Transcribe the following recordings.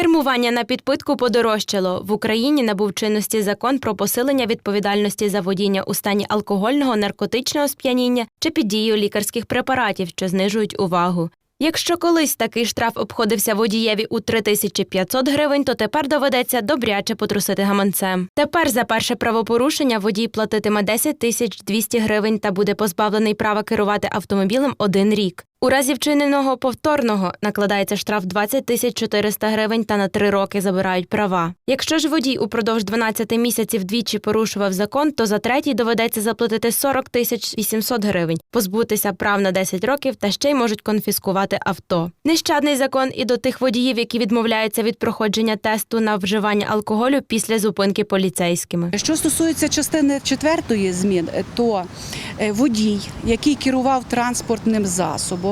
Кермування на підпитку подорожчало. В Україні набув чинності закон про посилення відповідальності за водіння у стані алкогольного, наркотичного сп'яніння чи під дією лікарських препаратів, що знижують увагу. Якщо колись такий штраф обходився водієві у 3500 гривень, то тепер доведеться добряче потрусити гаманцем. Тепер за перше правопорушення водій платитиме 10 тисяч 200 гривень та буде позбавлений права керувати автомобілем один рік. У разі вчиненого повторного накладається штраф 20 тисяч 400 гривень та на три роки забирають права. Якщо ж водій упродовж 12 місяців двічі порушував закон, то за третій доведеться заплатити 40 тисяч 800 гривень, позбутися прав на 10 років та ще й можуть конфіскувати авто. Нещадний закон і до тих водіїв, які відмовляються від проходження тесту на вживання алкоголю після зупинки поліцейськими. Що стосується частини четвертої змін, то е, водій, який керував транспортним засобом,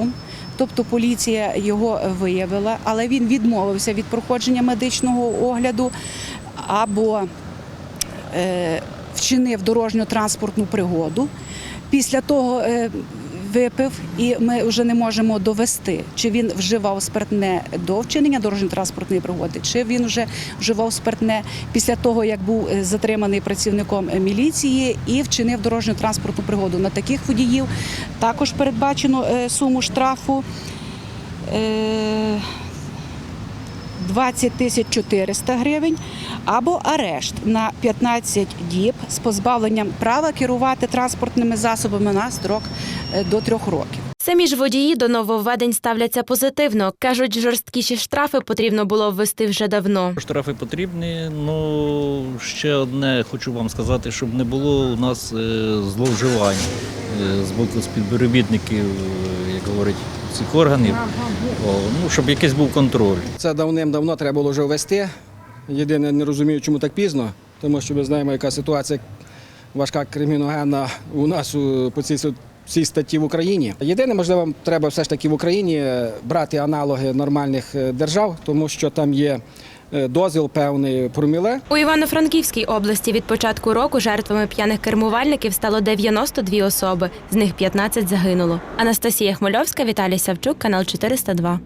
тобто поліція його виявила, але він відмовився від проходження медичного огляду або е, вчинив дорожньо-транспортну пригоду. Після того е, випив, і ми вже не можемо довести, чи він вживав спиртне до вчинення дорожньо-транспортної пригоди, чи він вже вживав спиртне після того, як був е, затриманий працівником е, міліції і вчинив дорожньо-транспортну пригоду. На таких водіїв також передбачено е, суму штрафу. е, 20 тисяч 400 гривень або арешт на 15 діб з позбавленням права керувати транспортними засобами на строк е, до трьох років. Самі ж водії до нововведень ставляться позитивно. кажуть, жорсткіші штрафи потрібно було ввести вже давно. Штрафи потрібні. Ну ще одне хочу вам сказати, щоб не було у нас е, зловживань е, з боку співробітників, як говорять, цих органів. Ну, щоб якийсь був контроль. Це давним-давно треба було вже ввести. Єдине, не розумію, чому так пізно, тому що ми знаємо, яка ситуація важка криміногенна у нас по цій, цій статті в Україні. Єдине, можливо, треба все ж таки в Україні брати аналоги нормальних е, держав, тому що там є е, дозвіл певний проміле. У Івано-Франківській області від початку року жертвами п'яних кермувальників стало 92 особи, з них 15 загинуло. Анастасія Хмельовська, Віталій Савчук, канал 402.